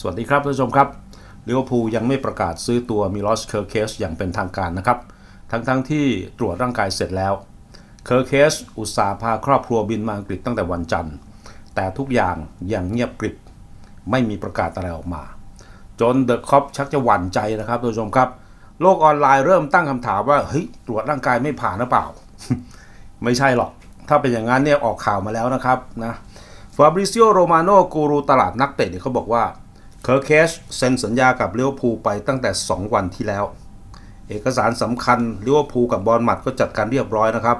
สวัสดีครับท่านผู้ชมครับลิเวอร์พูลยังไม่ประกาศซื้อตัวมิลอสเคอร์เคสอย่างเป็นทางการนะครับ ทั้งๆทที่ตรวจร่างกายเสร็จแล้วเคอร์เคสอุตส่าห์พาครอบครัวบินมาอังกฤษตั้งแต่วันจันทร์ แต่ทุกอย่างยังเงียบกริบไม่มีประกาศอะไรออกมา จนเดอะคอปชักจะหวั่นใจนะครับท่านผู้ชมครับ โลกออนไลน์เริ่มตั้งคำถามว่าเฮ้ยตรวจร่างกายไม่ผ่านหรือเปล่า ไม่ใช่หรอก ถ้าเป็นอย่างนั้นเนี่ยออกข่าวมาแล้วนะครับนะฟาบริซิโอโรมาโนกูรูตลาดนักเตะเนี่ยเขาบอกว่า เคอร์เคชเซ็นสัญญากับลิเวอร์พูไปตั้งแต่ 2 วันที่แล้ว เอกสารสำคัญลิเวอร์พูกับบอลหมัดก็จัดการเรียบร้อยนะครับ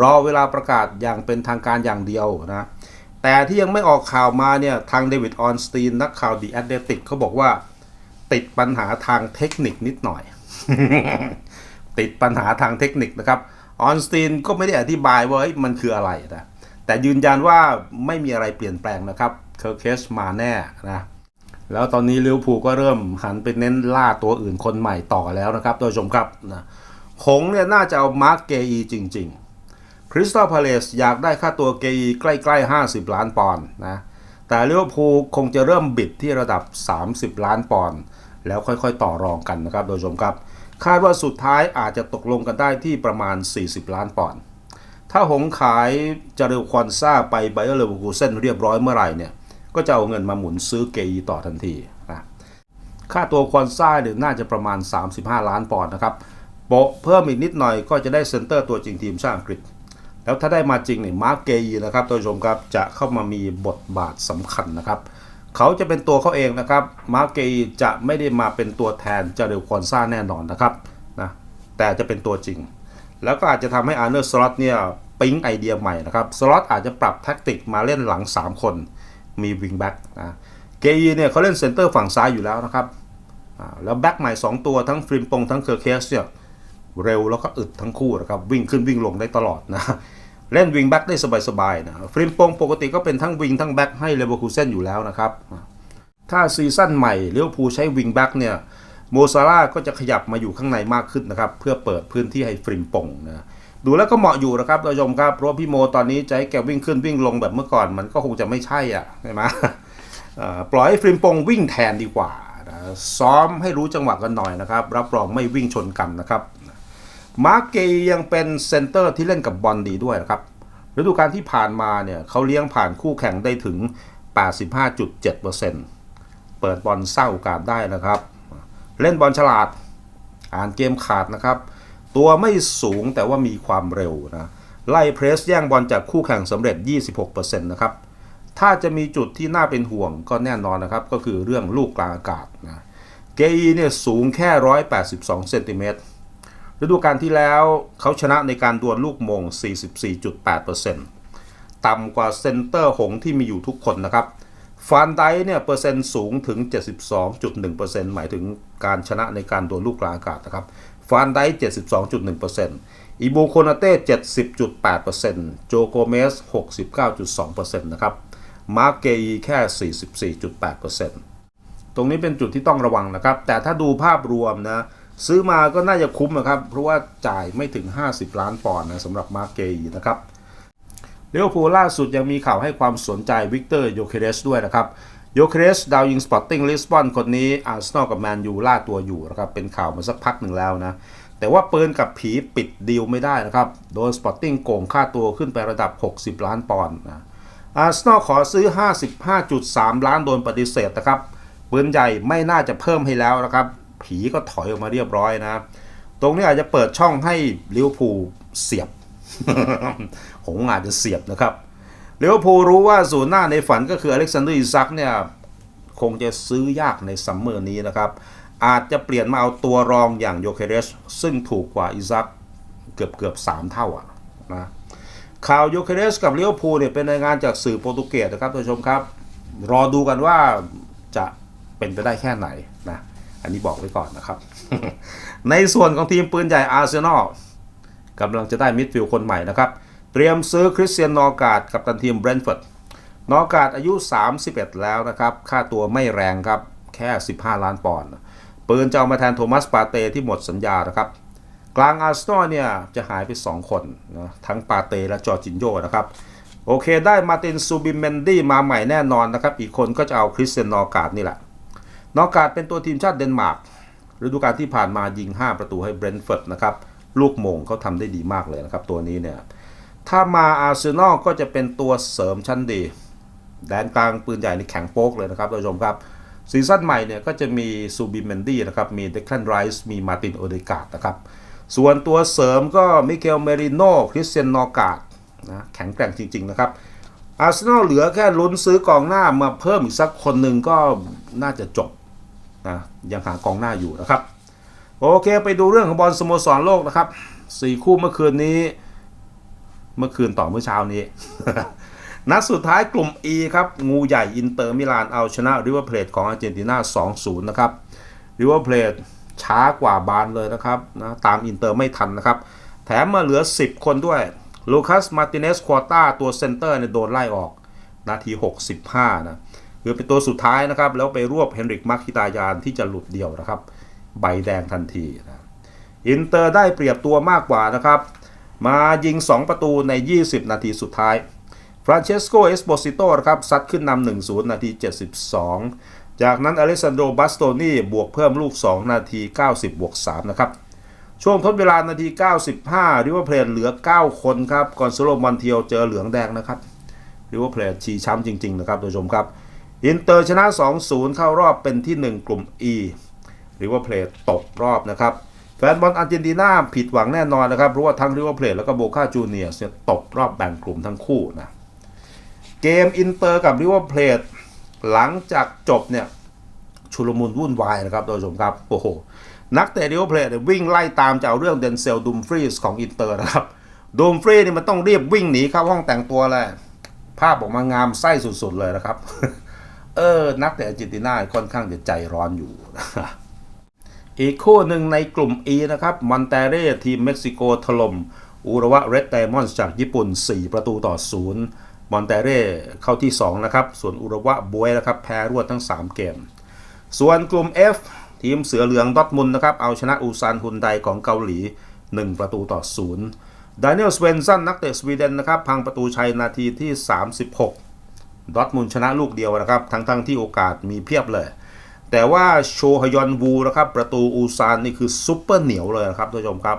รอเวลาประกาศอย่างเป็นทางการอย่างเดียวนะ แต่ที่ยังไม่ออกข่าวมาเนี่ย ทางเดวิดออนสตีนนักข่าวดีแอตเลติกเขาบอกว่า ติดปัญหาทางเทคนิคนิดหน่อย ติดปัญหาทางเทคนิคนะครับออนสตีนก็ไม่ได้อธิบายว่ามันคืออะไรนะแต่ยืนยันว่าไม่มีอะไรเปลี่ยนแปลงนะครับเคอร์เคสมาแน่นะ แล้วตอนนี้ลิเวอร์พูลก็เริ่มหันไปเน้นล่าตัวอื่นคนใหม่ต่อแล้วนะครับท่านผู้ชมครับนะหงเนี่ยน่าจะเอามาร์กเกอีจริง ๆ คริสตัลพาเลสอยากได้ค่าตัวเกอีใกล้ๆ 50 ล้านปอนด์นะแต่ลิเวอร์พูลคงจะเริ่มบิดที่ระดับ 30 ล้านปอนด์แล้วค่อยๆต่อรองกันนะครับโดยชมครับ คาดว่าสุดท้ายอาจจะตกลงกันได้ที่ประมาณ 40 ล้านปอนด์ถ้าหงขายจาเรลควอนซ่าไปไบเออร์เลเวอร์คูเซนเรียบร้อยเมื่อไหร่เนี่ย ก็จะเอาเงินมาหมุนซื้อเกอีต่อทันทีนะค่าตัวควอนซ่าเนี่ยน่าจะประมาณ 35 ล้านปอนด์นะครับโปะเพิ่มอีกนิดหน่อยก็จะได้เซนเตอร์ตัวจริงทีมชาติอังกฤษ แล้วถ้าได้มาจริงเนี่ยมาร์กเกยีนะครับท่านผู้ชมครับจะเข้ามามีบทบาทสำคัญนะครับ เขาจะเป็นตัวเขาเองนะครับมาร์กเกยีจะไม่ได้มาเป็นตัวแทนจาเรลควอนซ่าแน่นอนนะครับนะแต่จะเป็นตัวจริง แล้วก็อาจจะทำให้อาร์เนอร์สล็อตเนี่ยปิ๊งไอเดียใหม่นะครับสล็อตอาจจะปรับแท็กติกมาเล่นหลัง 3 คน มีวิงแบ็กนะเกยีเนี่ยเขาเล่นเซนเตอร์ฝั่งซ้ายอยู่แล้วนะครับแล้วแบ็กใหม่ 2 ตัวทั้งฟริมปงทั้งเคอร์เคสเนี่ยเร็วแล้วก็อึดทั้งคู่นะครับวิ่งขึ้นวิ่งลงได้ตลอดนะเล่นวิงแบ็กได้สบายๆนะฟริมปงปกติก็เป็นทั้งวิงทั้งแบ็กให้เลเวอร์คูเซนอยู่แล้วนะครับถ้าซีซั่นใหม่เลิเวอร์พูใช้วิงแบ็กเนี่ยโมซาร่าก็จะขยับมาอยู่ข้างในมากขึ้นนะครับเพื่อเปิดพื้นที่ให้ฟริมปงนะ ดูแล้วก็เหมาะอยู่นะครับท่านผู้ชมครับเพราะพี่โมตอนนี้ให้แกวิ่งขึ้นวิ่งลงแบบเมื่อก่อนมันก็คงจะไม่ใช่อะใช่ไหมปล่อยให้ฟริมปงวิ่งแทนดีกว่านะซ้อมให้รู้จังหวะกันหน่อยนะครับ รับรองไม่วิ่งชนกันนะครับมาร์กเกย์ยังเป็นเซนเตอร์ที่เล่นกับบอลดีด้วยนะครับฤดูกาลที่ผ่านมาเนี่ยเขาเลี้ยงผ่านคู่แข่งได้ถึง 85.7%เปิดบอลสร้างโอกาสได้นะครับ เล่นบอลฉลาด อ่านเกมขาดนะครับ ตัวไม่สูงแต่ว่ามีความเร็วนะไล่เพรสแย่งบอลจากคู่แข่งสำเร็จ 26%นะครับถ้าจะมีจุดที่น่าเป็นห่วงก็แน่นอนนะครับ ก็คือเรื่องลูกกลางอากาศนะเกอีเนี่ยสูงแค่ 182 เซนติเมตรฤดูกาลที่แล้วเขาชนะในการดวลลูกมง 44.8%ต่ำกว่าเซนเตอร์หงที่มีอยู่ทุกคนนะครับฟานไดเนี่ยเปอร์เซ็นต์สูงถึง 72.1%หมายถึงการชนะในการดวลลูกกลางอากาศนะครับ ฟานได72.1%อีโบโคนาเต้ 70.8%โจโกเมส 69.2%นะครับ มาร์เกอีแค่ 44.8%ตรงนี้เป็นจุดที่ต้องระวังนะครับ แต่ถ้าดูภาพรวมนะ ซื้อมาก็น่าจะคุ้มนะครับ เพราะว่าจ่ายไม่ถึง 50 ล้านปอนด์นะสำหรับมาร์เกอีนะครับเลี้ยวภูลล่าสุดยังมีข่าวให้ความสนใจวิกเตอร์โยเคเรสด้วยนะครับ โยเครสดาวยิงสปอร์ติ้งลิสบอนคนนี้อาร์เซนอลกับแมนยูล่าตัวอยู่นะครับเป็นข่าวมาสักพักหนึ่งแล้วนะ แต่ว่าปืนกับผีปิดดีลไม่ได้นะครับ โดนสปอร์ติ้งโกงค่าตัวขึ้นไประดับ 60 ล้านปอนด์นะอาร์เซนอลขอซื้อ 55.3 ล้านโดนปฏิเสธนะครับปืนใหญ่ไม่น่าจะเพิ่มให้แล้วนะครับ ผีก็ถอยออกมาเรียบร้อยนะ ตรงนี้อาจจะเปิดช่องให้ลิเวอร์พูลเสียบ หงอาจจะเสียบนะครับ ลิเวอร์พูลรู้ว่าศูนย์หน้าในฝันก็คืออเล็กซานเดอร์อิซักเนี่ยคงจะซื้อยากในซัมเมอร์นี้นะครับ อาจจะเปลี่ยนมาเอาตัวรองอย่างโยเคเรสซึ่งถูกกว่าอิซักเกือบเกือบสามเท่าอะนะข่าวโยเคเรสกับเลิเวอร์พูลเนี่ยเป็นรายงานจากสื่อโปรตุเกสนะครับท่านผู้ชมครับ รอดูกันว่าจะเป็นไปได้แค่ไหนนะอันนี้บอกไว้ก่อนนะครับ ในส่วนของทีมปืนใหญ่อาร์เซนอลกำลังจะได้มิดฟิลด์คนใหม่นะครับ เตรียมซื้อคริสเตียนนอร์การ์ดกับตันทีมเบรนฟอร์ดนอร์การ์ดอายุ 31 แล้วนะครับ ค่าตัวไม่แรงครับ แค่ 15 ล้านปอนด์ปืนจะเอามาแทนโทมัสปาเต้ที่หมดสัญญานะครับ กลางอาร์เซนอลเนี่ยจะหายไป 2 คนนะทั้งปาเต้และจอร์จินโยนะครับ โอเคได้มาตินซูบิเมนดี้มาใหม่แน่นอนนะครับ อีกคนก็จะเอาคริสเตียนนอร์การ์ดนี่แหละ นอกการเป็นตัวทีมชาติเดนมาร์กฤดูกาลที่ผ่านมายิง 5 ประตูให้เบรนท์เฟิร์ดนะครับลูกมงเขาทำได้ดีมากเลยนะครับตัวนี้เนี่ย ถ้ามาอาร์เซนอลก็จะเป็นตัวเสริมชั้นดี แดนกลางปืนใหญ่ในแข็งโป๊กเลยนะครับท่านผู้ชมครับซีซั่นใหม่เนี่ยก็จะมีซูบิเมนดี้นะครับ มีเดคลันไรส์มีมาตินโอเดกาดนะครับ ส่วนตัวเสริมก็มิเกลเมริโนคริสเตียนนอกาดนะแข็งแกร่งจริง ๆ นะครับอาร์เซนอลเหลือแค่ลุ้นซื้อกองหน้ามาเพิ่มอีกสักคนหนึ่งก็น่าจะจบนะยังหากองหน้าอยู่นะครับ โอเคไปดูเรื่องของบอลสโมสรโลกนะครับสี่คู่เมื่อคืนนี้ เมื่อคืนต่อเมื่อเช้านี้ นัดสุดท้ายกลุ่ม E ครับ งูใหญ่อินเตอร์มิลานเอาชนะริเวอร์เพลทของอาร์เจนตินา 2-0 นะครับริเวอร์เพลทช้ากว่าบานเลยนะครับนะตามอินเตอร์ไม่ทันนะครับ แถมมาเหลือ 10 คนด้วยลูคัสมาติเนสควอต้าตัวเซนเตอร์เนี่ยโดนไล่ออก นาที 65 นะคือเป็นตัวสุดท้ายนะครับ แล้วไปรวบเฮนริกมาร์คิตายานที่จะหลุดเดี่ยวนะครับ ใบแดงทันทีนะอินเตอร์ได้เปรียบตัวมากกว่านะครับ มายิง 2 ประตูใน 20 นาทีสุดท้ายฟรานเชสโกเอสโ o ซิโตครับซัดขึ้นนำ1-0 นาที 72 จากนั้นอเลสซานโดบัสโตนีบวกเพิ่มลูก 2 นาที 90 บวก 3 นะครับ ช่วงทดเวลานาที 95 ริเวอร์เพลนเหลือ 9 คนครับก่อนโซโลมอนเทียวเจอเหลืองแดงนะครับริเวอร์เพลนชีช้ำจริง ๆ นะครับท่านผู้ชมครับอินเตอร์ชนะ 2-0 เข้ารอบเป็นที่ 1 กลุ่ม E ริเวอร์เพลนตกรอบนะครับ แฟนบอลอาร์เจนตินาผิดหวังแน่นอนนะครับ เพราะว่าทั้งริเวอร์เพลทแล้วก็โบคาจูเนียร์ตกรอบแบ่งกลุ่มทั้งคู่นะ เกมอินเตอร์กับริเวอร์เพลทหลังจากจบเนี่ย ชุลมุนวุ่นวายนะครับท่านผู้ชมครับ โอ้โห นักเตะริเวอร์เพลทวิ่งไล่ตามจะเอาเรื่องเดนเซลดูมฟรีสของอินเตอร์นะครับดูมฟรีนี่มันต้องรีบวิ่งหนีเข้าห้องแต่งตัวเลยภาพออกมางามไส้สุดๆเลยนะครับ เออ นักเตะอาร์เจนตินาค่อนข้างจะใจร้อนอยู่ อีกคู่หนึ่งในกลุ่ม E นะครับมอนเตเร่ทีมเม็กซิโกถล่มอุระวะเรดไดมอนด์จากญี่ปุ่น 4 ประตูต่อ0มอนเตเร่เข้าที่ 2 นะครับ ส่วนอุระวะบวยนะครับแพ้รวดทั้ง 3 เกม ส่วนกลุ่ม F ทีมเสือเหลืองดอทมุนนะครับเอาชนะอูซานฮุนไดของเกาหลี 1 ประตูต่อ0ดานิเอลสเวนซันนักเตะสวีเดนนะครับพังประตูชัยนาทีที่ 36ดอทมุนชนะลูกเดียวนะครับทั้งๆที่โอกาสมีเพียบเลย แต่ว่าโชฮยอนวูนะครับประตูอูซานนี่คือซุปเปอร์เหนียวเลยนะครับท่านผู้ชมครับ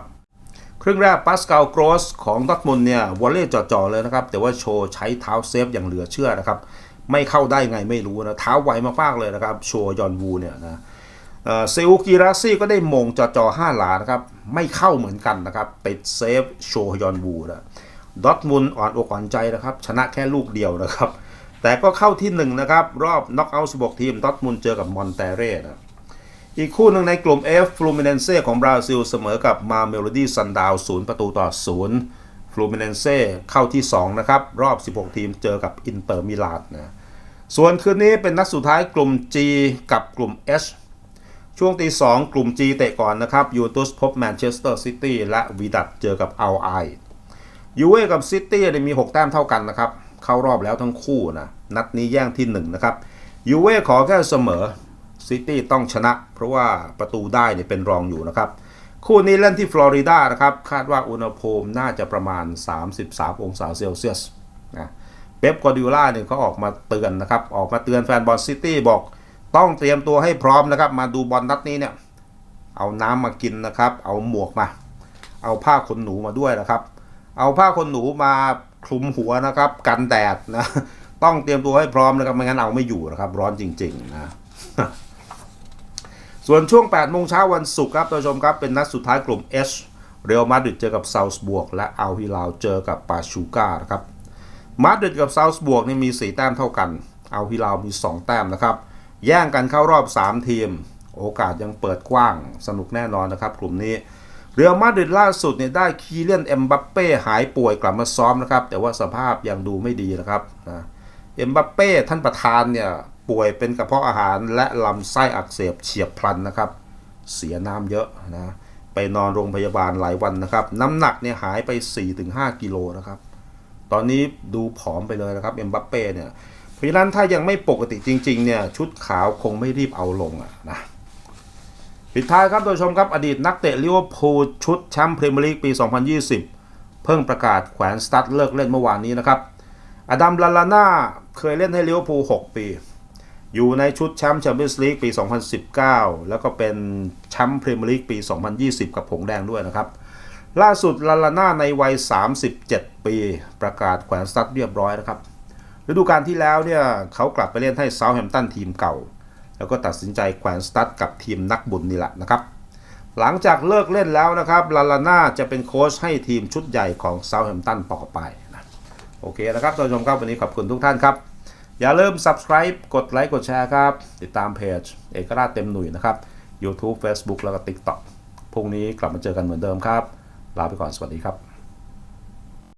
ครึ่งแรกปัสกาลโกรสของดอทมุนเนี่ยวอลเล่จ่อๆเลยนะครับ แต่ว่าโชใช้เท้าเซฟอย่างเหลือเชื่อนะครับ ไม่เข้าได้ไงไม่รู้นะ เท้าไวมากๆเลยนะครับ โชยอนวูเนี่ยนะเออเซอุกิราซี่ก็ได้มงจ่อๆห้าหลานะครับ ไม่เข้าเหมือนกันนะครับ ติดเซฟโชยอนวูนะดอทมุนอ่อนอกอ่อนใจนะครับ ชนะแค่ลูกเดียวนะครับ แต่ก็เข้าที่หนึ่งนะครับ รอบน็อกเอาท์16 ทีมดอทมุนเจอกับมอนเตเร่นะอีกคู่หนึ่งในกลุ่ม F ฟลูมิเนนเซ่ของบราซิลเสมอกับมาเมโลดี้ซันดาว0ประตูต่อ0ฟลูมิเนนเซ่เข้าที่ 2 นะครับ รอบ 16 ทีมเจอกับอินเตอร์มิลานนะส่วนคืนนี้เป็นนัดสุดท้ายกลุ่ม G กับกลุ่ม H ช่วงตี2กลุ่ม G เตะก่อนนะครับยูเวนตุสพบแมนเชสเตอร์ซิตี้และวีดัตเจอกับอัลไอยูเว่กับซิตี้มี 6 แต้มเท่ากันนะครับ เข้ารอบแล้วทั้งคู่นะนัดนี้แย่งที่ 1 นะครับยูเว่ขอแค่เสมอซิตี้ต้องชนะ เพราะว่าประตูได้เนี่ยเป็นรองอยู่นะครับ คู่นี้เล่นที่ฟลอริดานะครับ คาดว่าอุณหภูมิน่าจะประมาณ 33 องศาเซลเซียสนะเป๊ปกวาร์ดิล่าเนี่ยเขาออกมาเตือนนะครับ ออกมาเตือนแฟนบอลซิตี้บอกต้องเตรียมตัวให้พร้อมนะครับ มาดูบอลนัดนี้เนี่ย เอาน้ำมากินนะครับ เอาหมวกมา เอาผ้าขนหนูมาด้วยนะครับ เอาผ้าขนหนูมาคลุมหัวนะครับ กันแดดนะ ต้องเตรียมตัวให้พร้อมนะครับไม่งั้นเอาไม่อยู่นะครับ ร้อนจริง ๆ นะ ส่วนช่วง8โมงเช้าวันศุกร์ครับท่านผู้ชมครับ เป็นนัดสุดท้ายกลุ่ม H เรอัลมาดริดเจอกับซาส์บวก และอัลฮิลาลเจอกับปาชูกานะครับมาดริดกับซาส์บวกนี่มี 4 แต้มเท่ากันอัลฮิลาลมี 2 แต้มนะครับ แย่งกันเข้ารอบ 3 ทีม โอกาสยังเปิดกว้างสนุกแน่นอนนะครับ กลุ่มนี้ เรอัลมาดริดล่าสุดเนี่ยได้คีเลียนเอ็มบัปเป้หายป่วยกลับมาซ้อมนะครับ แต่ว่าสภาพยังดูไม่ดีนะครับนะเอ็มบัปเป้ท่านประธานเนี่ยป่วยเป็นกระเพาะอาหารและลำไส้อักเสบเฉียบพลันนะครับ เสียน้ำเยอะนะไปนอนโรงพยาบาลหลายวันนะครับ น้ำหนักเนี่ยหายไป 4-5 กิโลนะครับ ตอนนี้ดูผอมไปเลยนะครับเอ็มบัปเป้เนี่ยเพราะฉะนั้นถ้ายังไม่ปกติจริงๆเนี่ยชุดขาวคงไม่รีบเอาลงอะนะ ปิดท้ายครับโดยชมครับอดีตนักเตะลิเวอร์พูลชุดแชมป์พรีเมียร์ลีกปี 2020 เพิ่งประกาศแขวนสตั๊ดเลิกเล่นเมื่อวานนี้นะครับ อดัมลาลาน่าเคยเล่นให้ลิเวอร์พูล 6 ปี อยู่ในชุดแชมป์แชมเปี้ยนส์ลีกปี 2019 แล้วก็เป็นแชมป์พรีเมียร์ลีกปี 2020 กับผงแดงด้วยนะครับ ล่าสุดลาลาน่าในวัย 37 ปี ประกาศแขวนสตั๊ดเรียบร้อยนะครับฤดูกาลที่แล้วเนี่ยเขากลับไปเล่นให้เซาท์แฮมป์ตันทีมเก่า แล้วก็ตัดสินใจแขวนสตั๊ดกับทีมนักบุญนี่แหละนะครับ หลังจากเลิกเล่นแล้วนะครับลาลาน่าจะเป็นโค้ชให้ทีมชุดใหญ่ของเซาท์แฮมป์ตันต่อไปนะโอเคนะครับท่านผู้ชมครับวันนี้ขอบคุณทุกท่านครับ อย่าลืม subscribe กดไลค์กดแชร์ครับ ติดตามเพจเอกราชเต็มหนุ่ยนะครับ YouTube Facebook แล้วก็ TikTok พรุ่งนี้กลับมาเจอกันเหมือนเดิมครับ ลาไปก่อนสวัสดีครับ